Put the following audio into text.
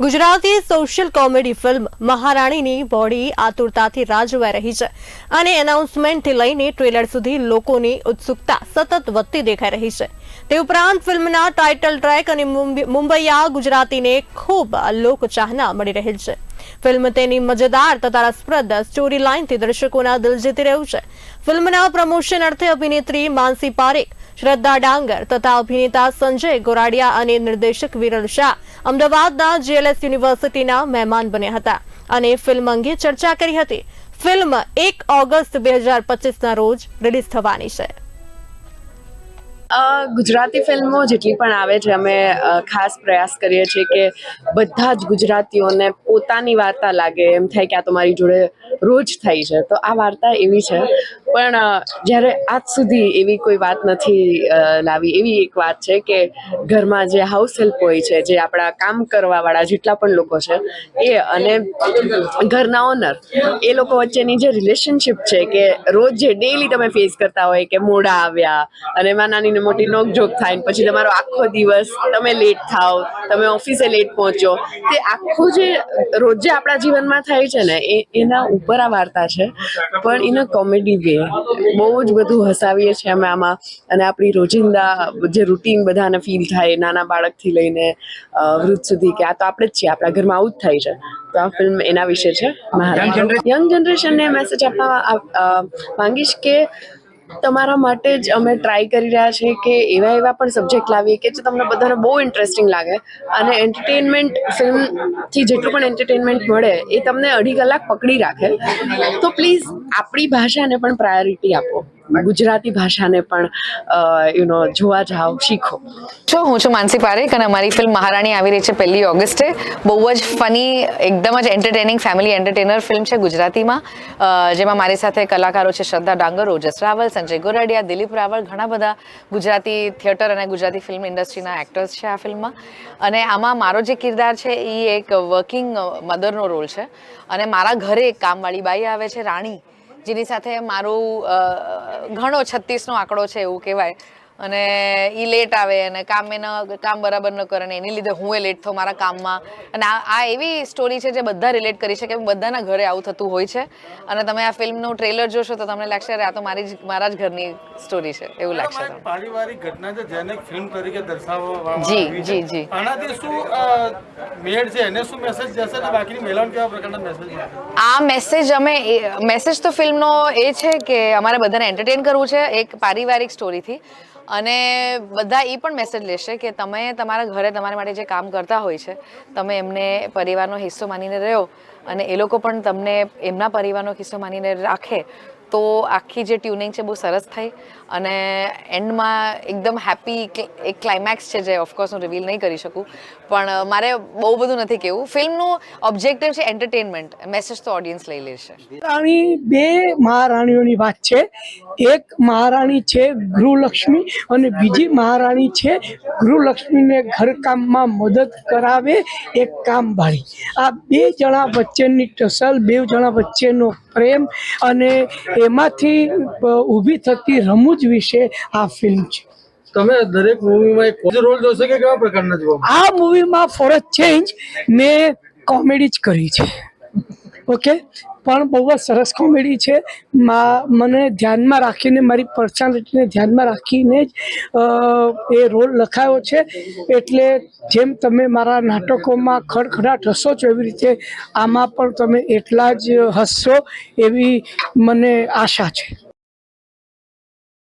Gujarati social comedy film મહારાણીની બોડી આતુરતાથી રાહ રહી છે અને એનાઉન્સમેન્ટથી લઈને ટ્રેલર સુધી લોકોની ઉત્સુકતા સતત વધતી દેખાઈ રહી છે. તે ઉપરાંત ફિલ્મના ટાઇટલ ટ્રેક અને મુંબઈ- મુંબઈયા ગુજરાતીને ખૂબ લોકચાહના મળી રહેલ છે. ફિલ્મ તેની મજેદાર તથા રસપ્રદ સ્ટોરી લાઇનથી દર્શકોના દિલ જીતી રહ્યું છે. ફિલ્મના પ્રમોશન અર્થે અભિનેત્રી માનસી પારેખ શ્રદ્ધા ડાંગર તથા અભિનેતા સંજય ગોરાડિયા અને નિર્દેશક વિરલ શાહ અમદાવાદના જીએલએસ યુનિવર્સિટીના મહેમાન બન્યા હતા અને ફિલ્મ અંગે ચર્ચા કરી હતી. ફિલ્મ એક ઓગસ્ટ બે હજાર પચીસના રોજ રિલીઝ થવાની છે. ગુજરાતી ફિલ્મો જેટલી પણ આવે છે, અમે ખાસ પ્રયાસ કરીએ છીએ કે બધા જ ગુજરાતીઓને પોતાની વાર્તા લાગે, એમ થાય કે આ તો મારી જોડે રોજ થાય છે. તો આ વાર્તા એવી છે. પણ જ્યારે આજ સુધી એવી કોઈ વાત નથી લાવી. એવી એક વાત છે કે ઘરમાં જે હાઉસ હેલ્પ હોય છે, જે આપણા કામ કરવાવાળા જેટલા પણ લોકો છે, એ અને ઘરના ઓનર એ લોકો વચ્ચેની જે રિલેશનશિપ છે કે રોજ જે ડેઈલી તમે ફેસ કરતા હોય કે મોડા આવ્યા અને એમાં નાની ને મોટી નોકઝોક થાય પછી તમારો આખો દિવસ તમે લેટ થાવ તમે ઓફિસે લેટ પહોંચો. તે આખું જે રોજ આપણા જીવનમાં થાય છે ને એ એના ઉપર આ વાર્તા છે. પણ ઇન અ કોમેડી વે બહુ જ બધું હસાવીએ છીએ અમે આમાં. અને આપણી રોજિંદા જે રૂટીન બધાને ફીલ થાય નાના બાળકથી લઈને વૃદ્ધ સુધી કે આ તો આપણે જ છીએ આપણા ઘરમાં આવું જ થાય છે. તો આ ફિલ્મ એના વિશે છે. યંગ જનરેશનને મેસેજ આપવા માંગીશ કે તમારા માટે જ અમે ટ્રાય કરી રહ્યા છીએ કે એવા એવા પણ સબ્જેક્ટ લાવીએ કે જે તમને બધાને બહુ ઇન્ટરેસ્ટિંગ લાગે. અને એન્ટરટેનમેન્ટ ફિલ્મથી જેટલું પણ એન્ટરટેનમેન્ટ મળે, એ તમને અઢી કલાક પકડી રાખે. તો પ્લીઝ આપણી ભાષાને પણ પ્રાયોરિટી આપો. ગુજરાતી ભાષાને પણ યુ નો જોવા જાઓ, શીખો. જો હું છું માનસી પારેખ અને અમારી ફિલ્મ મહારાણી આવી રહી છે પહેલી ઓગસ્ટે. બહુ જ ફની એકદમ જ એન્ટરટેનિંગ ફેમિલી એન્ટરટેનર ફિલ્મ છે ગુજરાતીમાં. જેમાં મારી સાથે કલાકારો છે શ્રદ્ધા ડાંગર, ઓજસ રાવલ, સંજય ગોરડિયા, દિલીપ રાવલ, ઘણા બધા ગુજરાતી થિયેટર અને ગુજરાતી ફિલ્મ ઇન્ડસ્ટ્રીના એક્ટર્સ છે આ ફિલ્મમાં અને આમાં મારો જે કિરદાર છે એ એક વર્કિંગ મધરનો રોલ છે. અને મારા ઘરે એક કામવાળી બાઈ આવે છે, રાણી. જેની સાથે મારું ઘણો છત્રીસનો આંકડો છે એવું કહેવાય. અને એ લેટ આવે અને કામ એના કામ બરાબર ન કરે ને એની લીધે હું એ લેટ થો મારા કામમાં. અને આ એવી સ્ટોરી છે જે બધા રિલેટ કરી શકે બધાના ઘરે આવું થતું હોય છે. અને તમે આ ફિલ્મનું ટ્રેલર જોશો તો તમને લાગશે અરે આ તો મારી જ મારા જ ઘરની સ્ટોરી છે. એવું લાગશે પારિવારિક ઘટના છે જેને ફિલ્મ તરીકે દર્શાવવામાં જી, જી, જી. આનાથી શું મેળ છે? એને શું મેસેજ જશે અને બાકીની મહિલાઓને કેવા પ્રકારના મેસેજ આ મેસેજ અમે મેસેજ તો ફિલ્મનો એ છે કે અમારે બધાને એન્ટરટેન કરવું છે એક પારિવારિક સ્ટોરીથી અને બધા એ પણ મેસેજ લેશે કે તમે તમારા ઘરે તમારા માટે જે કામ કરતા હોય છે, તમે એમને પરિવારનો હિસ્સો માનીને રહ્યો અને એ લોકો પણ તમને એમના પરિવારનો હિસ્સો માનીને રાખે તો આખી જે ટ્યુનિંગ છે બહુ સરસ થઈ અને એન્ડમાં એકદમ હેપી એક ક્લાઇમેક્સ છે જે ઓફકોર્સ હું રિવીલ નહીં કરી શકું. પણ મારે બહુ બધું નથી કહેવું ફિલ્મનું ઓબ્જેક્ટિવ છે એન્ટરટેનમેન્ટ મેસેજ તો ઓડિયન્સ લઈ લેશે. રાણી બે મહારાણીઓની વાત છે. એક મહારાણી છે ગૃહલક્ષ્મી અને બીજી મહારાણી છે ગૃહલક્ષ્મીને ઘરકામમાં મદદ કરાવે, એક કામવાળી આ બે જણા વચ્ચેની ટસલ, બે જણા વચ્ચેનો પ્રેમ અને એમાંથી ઊભી થતી રમૂજ વિશે આ ફિલ્મ છે. તમે દરેક મૂવીમાં એક રોલ જોશો કે કેવા પ્રકારના જોવા આ મૂવીમાં ફોર અ ચેન્જ મેં કોમેડી જ કરી છે. ઓકે પણ બહુ જ સરસ કોમેડી છે. મા, મને ધ્યાનમાં રાખીને, મારી પર્સનાલિટીને ધ્યાનમાં રાખીને જ એ રોલ લખાયો છે. એટલે જેમ તમે મારા નાટકોમાં ખડખડાટ હસો છો એવી રીતે આમાં પણ તમે એટલા જ હસશો એવી મને આશા છે.